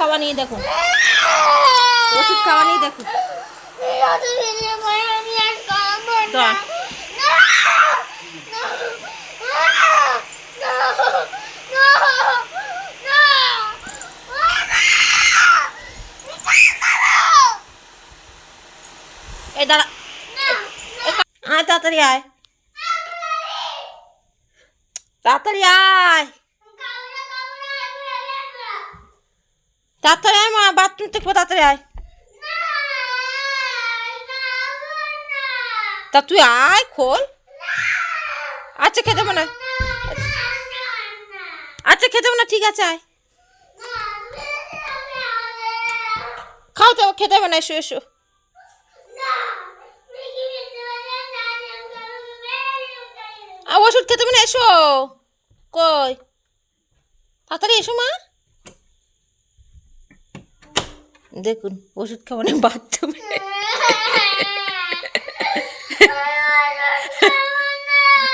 খাওয়া নিয়ে দেখুন ওষুধ খাওয়া নিয়ে দাঁড়া। আয় তাড়াতাড়ি আয়। তাড়াতাড়ি আয়। তাড়াতাড়ি আয় মা বাথরুম থেকে তাড়াতাড়ি আয়। তা তুই আয় খোল। আচ্ছা খেতে হবে না। আচ্ছা খেতে হবে না, ঠিক আছে, আয়। খাও তো, খেতে হবে না, এসো এসো। ওষুধ খেতে হবে এসো। কই? তাড়াতাড়ি এসো, মা। দেখুন ওষুধ খাওয়া নেই বাথরুমে।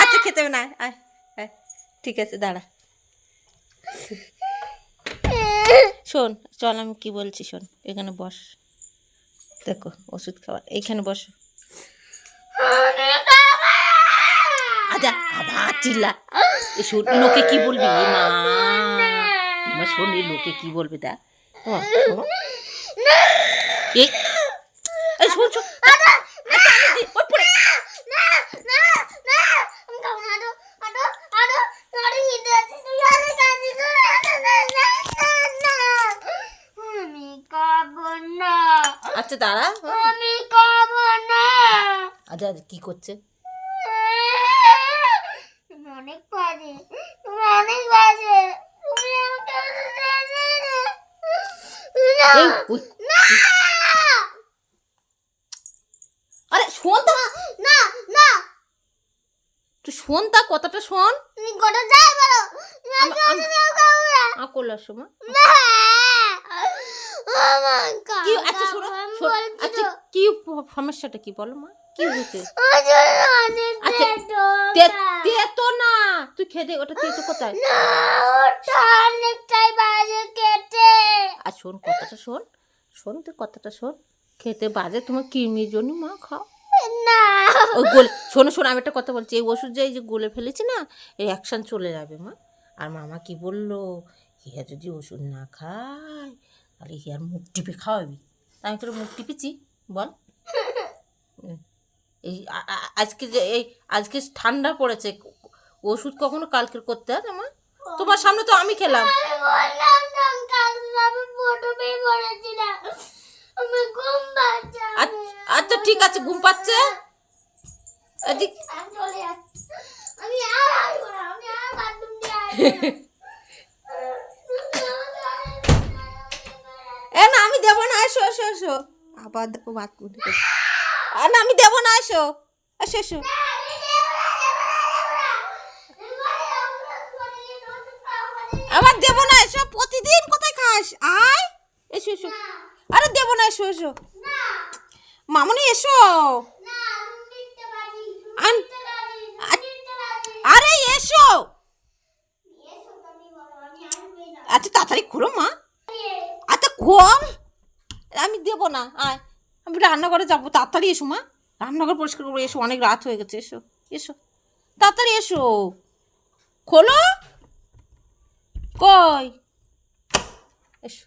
আচ্ছা খেতে হবে না আয়, ঠিক আছে দাঁড়া। শোন চল আমি কি বলছি শোন এখানে বস। দেখো ওষুধ খাওয়া এইখানে বসো। আচ্ছা আবার চিল্লা। লোকে কি বলবি? মা শোন লোকে কি বলবে দা। এই এই শোন শোন। আচ্ছা, দাঁড়া। আমি খাব না। আচ্ছা আচ্ছা, কি করছে? অনেক বাজে তুমি অনেক বাজে। তুমি আমাকে ওষুধ এনে দে। না এই, ওই, না আরে শোন তা না না তুই শোন তা কথাটা শোন। তুমি গোটা যাই বলো। আকল আসো মা কি আচ্ছা শোনো আচ্ছা কি সমস্যাটা কি বলো মা? কি হয়েছে? আচ্ছা, তেতো না। তুই খেদে ওটা তেতো কোথায়? না অনেকটাই বাজে কেটে আর শোন কথাটা শোন। শোন তুই কথাটা শোন। খেতে বাজে তোমার কিমির জন্য মা খাও। না। ওই গোলে শোনো শোনো আমি একটা কথা বলছি। এই ওষুধ যে এই যে গলে ফেলেছি না এই অ্যাকশন চলে যাবে মা। আর মামা কি বলল? হিয়া যদি ওষুধ না খায় তাহলে হিয়ার মুখ টিপে খাওয়াবি। আমি তোর মুখ টিপেছি বল। এই আজকে যে এই আজকে ঠান্ডা পড়েছে ওষুধ কখনো কালকের করতে হয় না মা? তোমার সামনে তো আমি খেলাম। আমি বললাম না কাল আমি ফটো পে করেছিলাম আমি ঘুম ঠিক আছে ঘুম পাচ্ছে? এ না আমি দেবো না এসো এসো এসো। আবার দেখো ভাত না আমি দেবো না এসো। এসো এসো। আবার দেবো না এসো। প্রতিদিন কোথায় খাস? আয়। এসো এসো। আরে দেবো না এসো এসো। মামনি, এসো। আরে, এসো। আচ্ছা তাড়াতাড়ি খোলো, মা। আচ্ছা খোল আমি দেবো না, আয়। আমি রান্নাঘরে যাব, তাড়াতাড়ি এসো, মা। রান্নাঘর পরিষ্কার করব, এসো, অনেক রাত হয়ে গেছে, এসো এসো। তাড়াতাড়ি এসো। খোলো। কই? এসো।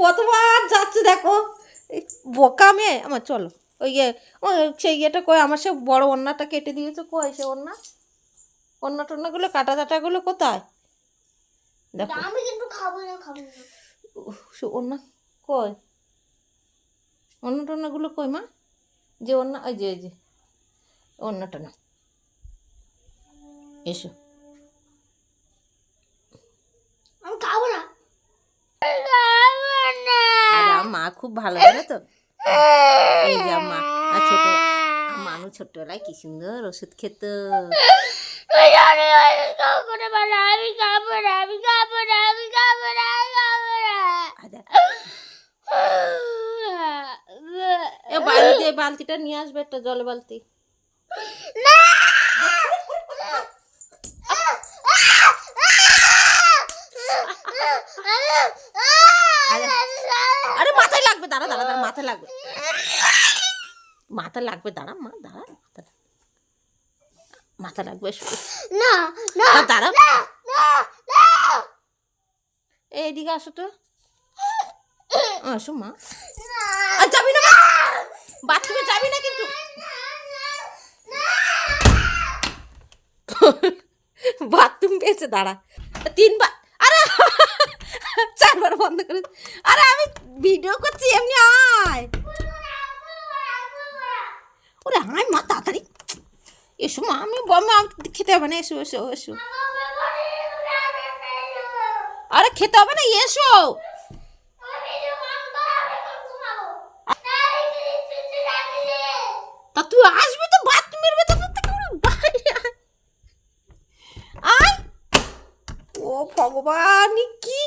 কতবার যাচ্ছে দেখো। বোকা মেয়ে আমার চলো। ওই ইয়ে সেই ইয়েটা কই আমার সে বড় ওন্নাটা কেটে দিয়েছে কই সে ওন্না ওন্না টন্নাগুলো কাটা টাটাগুলো কোথায়? দেখো। আমি কিন্তু খাব না খাব না। সে ওন্না কই অন্য টন্নাগুলো কই মা? যে অন্য ওই যে যে অন্যটা না এসো আমি খাব না খাব না আরে আমার মা খুব ভালো জানো তো? এই যে মা ছোট মানু ছোটবেলায় কি সুন্দর ওষুধ খেত। আচ্ছা, বালতি বালতিটা নিয়ে আসবে একটা জল বালতি না আরে মাথায় লাগবে দাঁড়া দাঁড়া দাঁড়া মাথায় লাগবে। মাথা লাগবে দাঁড়া মা দাঁড়া মাথা লাগবে। মাথা লাগবে। না না দাঁড়া এদিকে আসো তো। আসো মা। যাবি না বাথরুমে যাবি না কিন্তু? বাথরুম পেয়েছে দাঁড়া। তিনবার আরে বন্ধ করে আরে আমি ভিডিও করছি, এমনি আয়। ওরে আয় মা, তাড়াতাড়ি। এসো মা, আমি আমি খেতে হবে না, এসো এসো এসো। আরে খেতে হবে না, এসো। তা তুই আসবি তো বাথরুমের ভেতর থেকে? আয়। ও ভগবান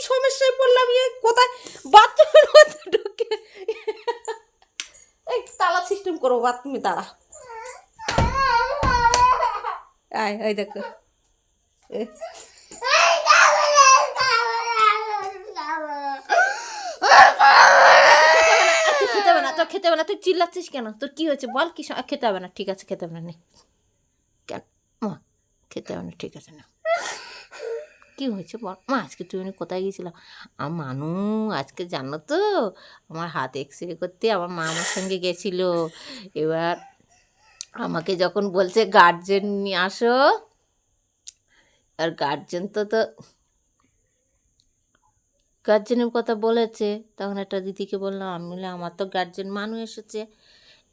সমস্যায় পড়লাম, এ কোথায়? বাথরুমের মধ্যে ঢুকে। এই তালা সিস্টেম করো বাথরুমে দাঁড়া। আয় ওই দেখো। খেতে হবে না, তোর খেতে হবে না, তুই চিল্লাচ্ছিস কেন? তোর কি হয়েছে বল, কি খেতে হবে না, ঠিক আছে, খেতে হবে না, নে। কেন? খেতে হবে না, ঠিক আছে, না। কি হয়েছে বল? মা, আজকে উনি কোথায় গিয়েছিলাম? আমার মানু, আজকে জানো তো, আমার হাত এক্স রে করতে আমার মা আমার সঙ্গে গেছিল। এবার আমাকে যখন বলছে গার্জেন নিয়ে আসো। আর গার্জেন তো তো গার্জেনের কথা বলেছে। তখন একটা দিদিকে বললাম, আমি বললাম, আমার তো গার্জেন মানু এসেছে।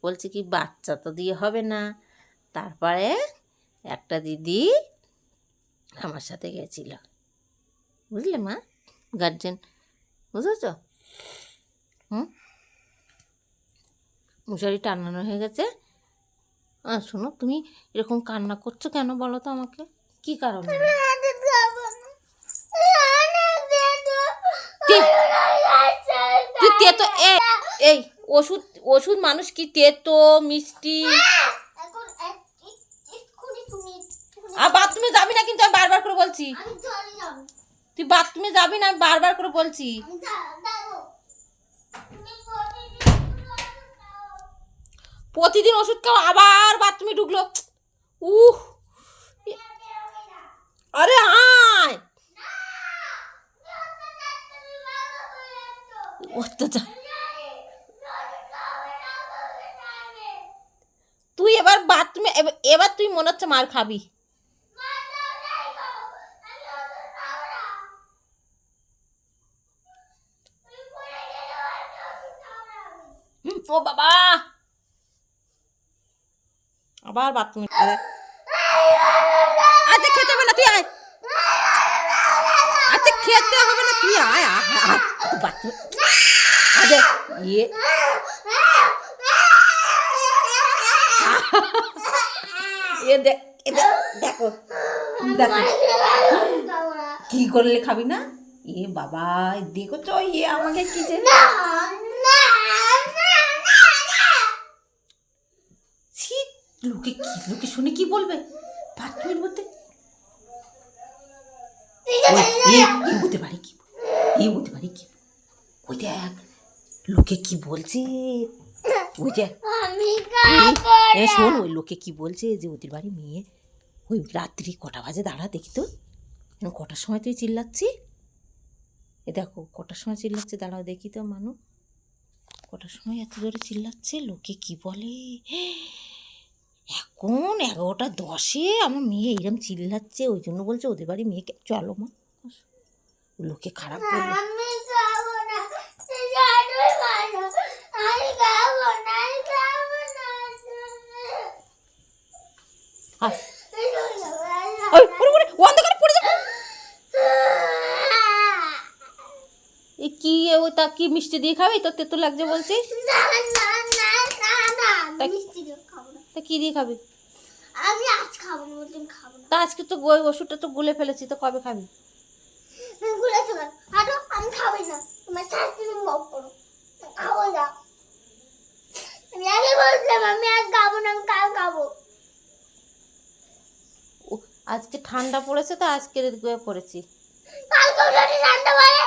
বলছে কি, বাচ্চা তো দিয়ে হবে না। তারপরে একটা দিদি আমার সাথে গেছিল বুঝলে মা গার্জেন বুঝেছ হুম মশারি টানানো হয়ে গেছে আর শোনো তুমি এরকম কান্না করছ কেন বলো তো আমাকে কি কারণে তুই তেতো এই ওষুধ ওষুধ মানুষ কি তেতো মিষ্টি এখন বলছি। তুই বাথরুমে যাবি না আমি বারবার করে বলছি। প্রতিদিন ওষুধ খাও। আবার বাথরুমে ঢুকলো। উহ! আরে আয়! অত্যাচার তুই এবার বাথরুমে এবার তুই মনে হচ্ছে মার খাবি। ও বাবা! আবার বাথরুমে আচ্ছা খেতে হবে না, তুই আয়। আচ্ছা খেতে হবে না, তুই আয় বাথরুমে। আরে ইয়ে। এ দেখ দেখো দেখো। কি করলে খাবি না? এ বাবা দেখো তো ইয়ে আমাকে কি যে ছি লোকে কি লোকে শুনে কি বলবে? বাথরুমের মধ্যে? ওই, এ এ হতে পারে কি? এ হতে পারে কি? ওই দেখ লোকে কি বলছে? ওই আমি এ শোন ওই লোকে কি বলছে যে ওদের বাড়ি মেয়ে ওই রাত্রি কটা বাজে? দাঁড়া দেখি তো। কটার সময় তুই চিল্লাচ্ছি? এ দেখো কটার সময় চিল্লাচ্ছে? দাঁড়াও দেখি তো মানু। কটার সময় এত জোরে চিল্লাচ্ছে? লোকে কি বলে? এখন এগারোটা দশে আমার মেয়ে এইরকম চিল্লাচ্ছে ওই জন্য বলছে ওদের বাড়ি মেয়েকে চলো মা। লোকে খারাপ ওরে, ওরে, ও কি তা কি মিষ্টি দিয়ে খাবি? তোর তেতো লাগছে বলছিস না না না না না তাই- মিষ্টি দিয়ে খাব না তা কি দিয়ে খাবি? আমি আজ খাব না ওদিন খাব না। তা আজকে তো ওই ওষুধটা তো গুলে ফেলেছি তো কবে খাবি? ভুলে চলো হাঁটো আমি খাবোই না। তোমার শাস্তি তুমি ভোগ করো। খাব না। আমি আগে বলছিলাম আমি আজ খাব না আমি কাল খাব। আজকে ঠান্ডা পড়েছে তো আজকে করেছি কালকে যদি ঠান্ডা পড়ে?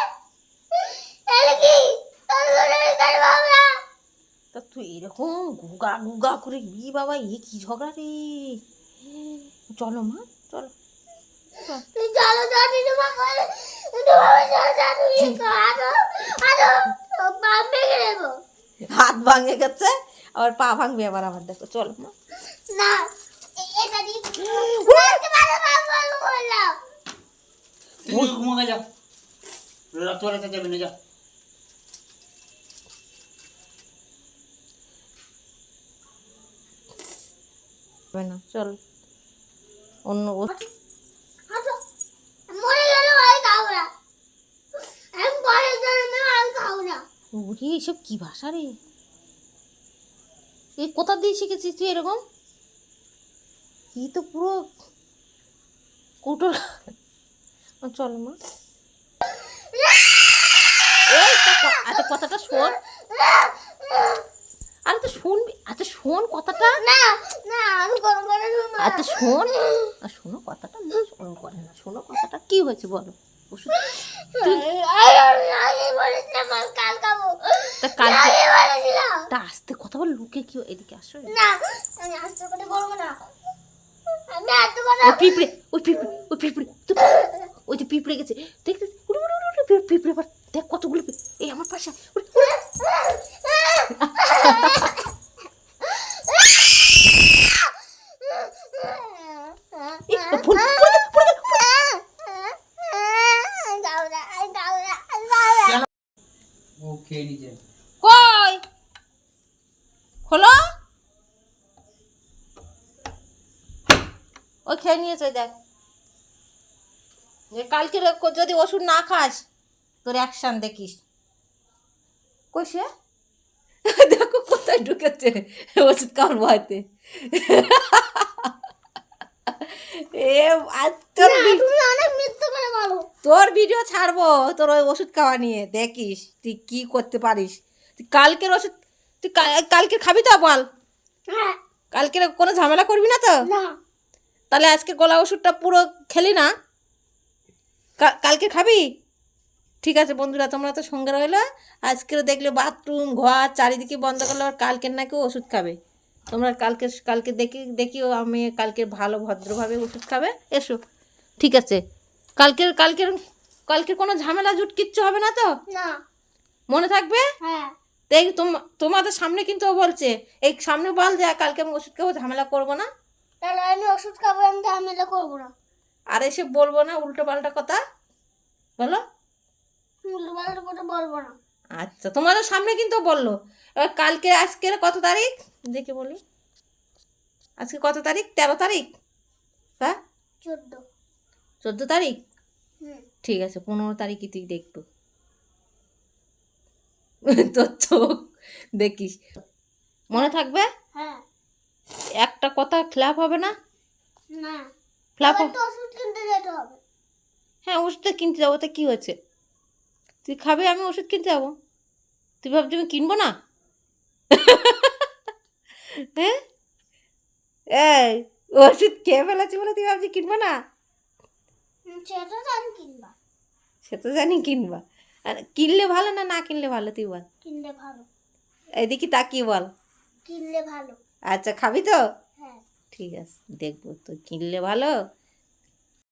এরকম গুগা গুগা করে ই বাবা এ কি ঝগড়া রে? চলো মা চলো। হাত ভাঙে গেছে আবার পা ভাঙবে আবার আমার দেখো চলো মা। না যাও। রাতে যাবে না যাও। হবে না চল অন্য ওরে এসব কি ভাষা রে এই কোথা দিয়ে শিখেছিস তুই এরকম এই তো পুরো কুটোর চল মা এই কথাটা শোন আরে তো শুনবি আচ্ছা শোন কথাটা। না না আমি কোনো শুনব আচ্ছা শোন আর শোনো কথাটা না শোনো করে না। শোনো কথাটা কি হয়েছে বলো? ওষুধ কাল খাব। তা তা আসতে কথা বল লুকে কি এদিকে আসো। না আমি আস্তে করে বলব না। এত কথা ওই পিঁপড়ে ওই পিঁপড়ে ওই পিঁপড়ে ওই যে পিঁপড়ে গেছে। দেখতে পিঁপড়ে- দেখ কতগুলো এই আমার পাশে যাও না ও খেয়ে কই? হলো ওই খেয়ে নিয়েছে দেখ। যে কালকে যদি ওষুধ না খাস তোর অ্যাকশন দেখিস। কই সে? দেখো কোথায় ঢুকেছে। ওষুধ খাওয়ার ভয়তে তোর করে ভিডিও ছাড়বো তোর ওই ওষুধ খাওয়া নিয়ে। দেখিস তুই কি করতে পারিস। তুই কালকের ওষুধ তুই কালকে খাবি তো বল? হ্যাঁ। কালকের কোনো ঝামেলা করবি না তো? তাহলে আজকে গলা ওষুধটা পুরো খেলি না? কালকে খাবি? ঠিক আছে বন্ধুরা তোমরা তো সঙ্গে রইল। আজকের দেখলে বাথরুম ঘর চারিদিকে বন্ধ করলে আর কালকের নাকি ওষুধ খাবে। তোমরা কালকে কালকে দেখি দেখিও আমি কালকে ভালো ভদ্রভাবে ওষুধ খাবে। এসো ঠিক আছে। কালকের কালকের কালকের কোনো ঝামেলা জুট কিচ্ছু হবে না তো? না। মনে থাকবে? হ্যাঁ। দেখ তোম- তোমাদের সামনে কিন্তু ও বলছে এই সামনে বল যে কালকে আমি ওষুধ খাব ঝামেলা করব না? তাহলে আমি ওষুধ খাব আমি ঝামেলা করব না। আর এসে বলব না উল্টো পাল্টা কথা। বলো উল্টোপাল্টা করে বলব না আচ্ছা তোমাদের সামনে কিন্তু বলল। এবার কালকে আজকের কত তারিখ? দেখে বলি। আজকে কত তারিখ? তেরো তারিখ? হ্যাঁ? চোদ্দ। চোদ্দ তারিখ? ঠিক আছে পনেরো তারিখই তুই দেখব। তোর চোখ দেখিস। মনে থাকবে? হ্যাঁ। একটা কথা ফ্ল্যাপ হবে না? না। হ্যাঁ ওষুধটা কিনতে যাব তা কী হয়েছে? তুই খাবে আমি ওষুধ কিনতে যাব। তুই ভাবছি আমি কিনবো না? হ্যাঁ? এই ওষুধ খেয়ে ফেলেছি বলে তুই ভাবছি কিনবো না? সেটা তো কিনবা। সে তো জানি কিনবা। আর কিনলে ভালো না না কিনলে ভালো তুই বল। কিনলে ভালো। এদিকে তাকিয়ে বল। কিনলে ভালো। আচ্ছা খাবি তো? হ্যাঁ। ঠিক আছে দেখব। তো কিনলে ভালো